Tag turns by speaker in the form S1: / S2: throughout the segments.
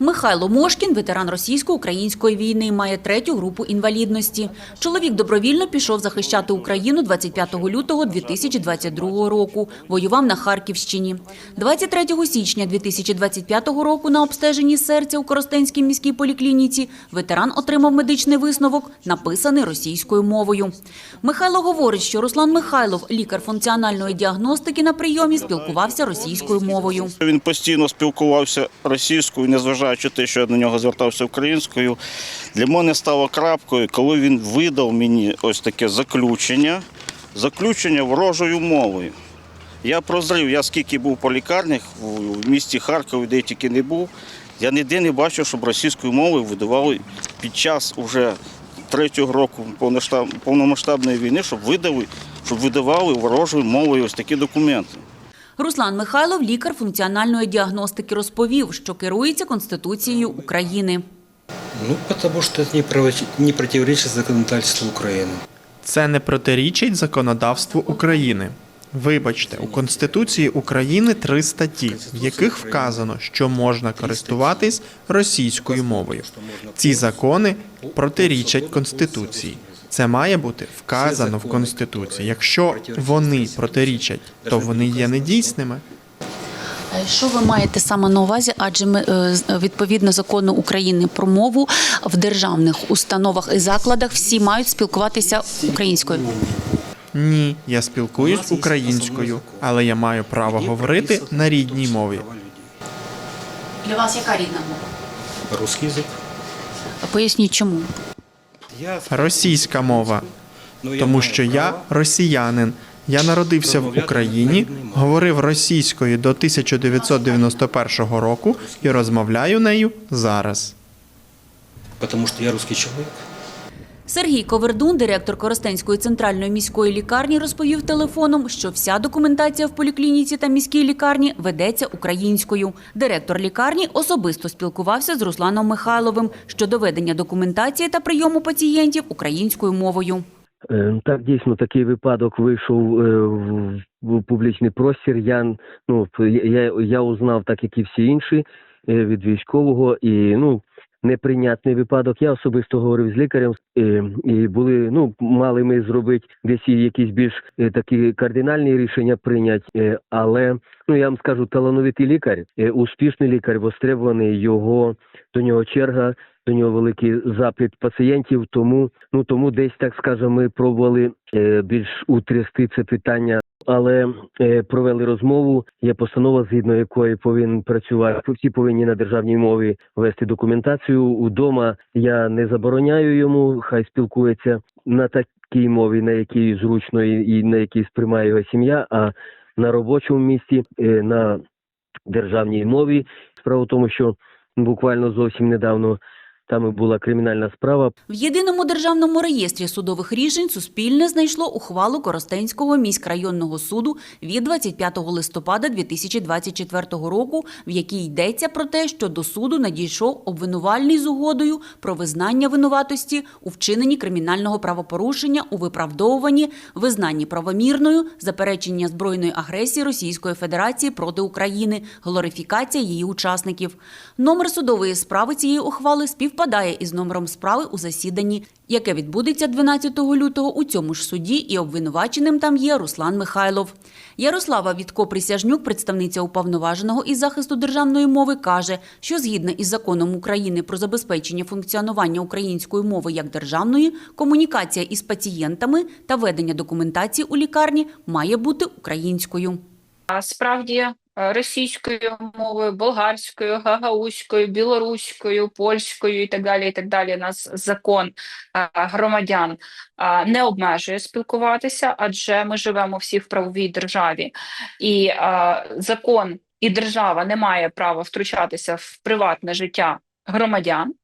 S1: Михайло Мошкін, ветеран російсько-української війни, має третю групу інвалідності. Чоловік добровільно пішов захищати Україну 25 лютого 2022 року. Воював на Харківщині. 23 січня 2025 року на обстеженні серця у Коростенській міській поліклініці ветеран отримав медичний висновок, написаний російською мовою. Михайло говорить, що Руслан Михайлов, лікар функціональної діагностики на прийомі, спілкувався російською мовою.
S2: Він постійно спілкувався російською, незважаючи те, що я до нього звертався українською. Для мене стало крапкою, коли він видав мені ось таке заключення, заключення ворожою мовою. Я прозрів, я скільки був по лікарнях в місті Харкові, де я тільки не був, я ніде не бачив, щоб російською мовою видавали під час уже третього року повномасштабної війни, щоб видали, щоб видавали ворожою мовою ось такі документи.
S1: Руслан Михайлов, лікар функціональної діагностики, розповів, що керується Конституцією України.
S3: Ну, потому что это не, проти- не противоречит законодательству
S4: Це не протирічить законодавству України. Вибачте, у Конституції України три статті, в яких вказано, що можна користуватись російською мовою. Ці закони протирічать Конституції. Це має бути вказано в Конституції. Якщо вони протирічать, то вони є недійсними.
S1: Що ви маєте саме на увазі? Адже ми е, з- відповідно закону України про мову в державних установах і закладах всі мають спілкуватися українською.
S4: Ні, я спілкуюсь українською, але я маю право говорити на рідній мові.
S1: Для вас яка рідна мова?
S3: Русский язык.
S1: Поясніть, чому.
S4: Російська мова,
S3: ну,
S4: тому що я росіянин. Я народився в Україні, говорив російською до 1991 року і розмовляю нею зараз.
S3: Тому що я русський человек.
S1: Сергій Ковердун, директор Коростенської центральної міської лікарні, розповів телефоном, що вся документація в поліклініці та міській лікарні ведеться українською. Директор лікарні особисто спілкувався з Русланом Михайловим щодо ведення документації та прийому пацієнтів українською мовою.
S5: Е, Так, дійсно, такий випадок вийшов е, в, публічний простір. Я ну я, я узнав, так як і всі інші, е, від військового, і ну неприйнятний випадок. Я особисто говорив з лікарем, е, і були ну мали ми зробити десь якісь більш е, такі кардинальні рішення прийняти, е, але ну я вам скажу, талановитий лікар, успішний лікар, востребований його до нього черга до нього великий запит пацієнтів. Тому ну тому десь так скажемо, ми пробували е, більш утрясти це питання. Але е, провели розмову. Є постанова, згідно якої повинен працювати. Всі повинні на державній мові вести документацію. Удома я не забороняю йому, хай спілкується на такій мові, на якій зручно і, на якій сприймає його сім'я. А на робочому місці е, на державній мові. Справа в тому, що буквально зовсім недавно там була кримінальна справа
S1: В єдиному державному реєстрі судових рішень Суспільне знайшло ухвалу Коростенського міськрайонного суду від 25 листопада 2024 року, в якій йдеться про те, що до суду надійшов обвинувальний з угодою про визнання винуватості у вчиненні кримінального правопорушення у виправдовуванні, визнанні правомірною, заперечення збройної агресії Російської Федерації проти України, глорифікація її учасників. Номер судової справи цієї ухвали співпадає із номером справи у засіданні, яке відбудеться 12 лютого у цьому ж суді, і обвинуваченим там є Руслан Михайлов. Ярослава Вітко Присяжнюк, представниця уповноваженого із захисту державної мови, каже, що згідно із законом України про забезпечення функціонування української мови як державної, комунікація із пацієнтами та ведення документації у лікарні має бути українською.
S6: Справді російською мовою, болгарською, гагаузькою, білоруською, польською і так далі. І так далі. Нас закон е, громадян е, не обмежує спілкуватися, адже ми живемо всі в правовій державі, і е, закон і держава не має права втручатися в приватне життя громадян,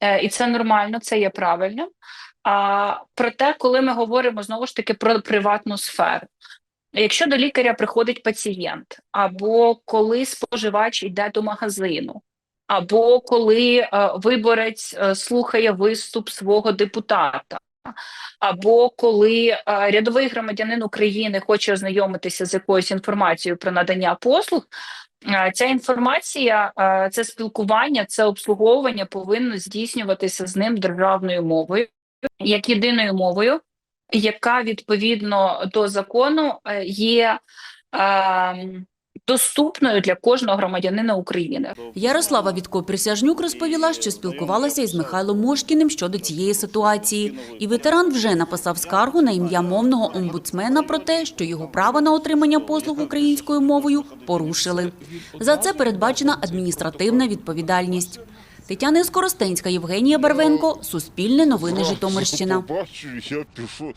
S6: Е, і це нормально, це є правильним. А проте, коли ми говоримо знову ж таки про приватну сферу. Якщо до лікаря приходить пацієнт, або коли споживач йде до магазину, або коли е, виборець е, слухає виступ свого депутата, або коли е, рядовий громадянин України хоче ознайомитися з якоюсь інформацією про надання послуг, Е, Ця інформація, е, це спілкування, це обслуговування повинно здійснюватися з ним державною мовою, як єдиною мовою, яка відповідно до закону е, є е, доступною для кожного громадянина України.
S1: Ярослава Вітко-Присяжнюк розповіла, що спілкувалася із Михайлом Мошкіним щодо цієї ситуації. І ветеран вже написав скаргу на ім'я мовного омбудсмена про те, що його право на отримання послуг українською мовою порушили. За це передбачена адміністративна відповідальність. Тетяна Скоростенська, Євгенія Барвенко, Суспільне новини Житомирщина.
S7: Я пишу.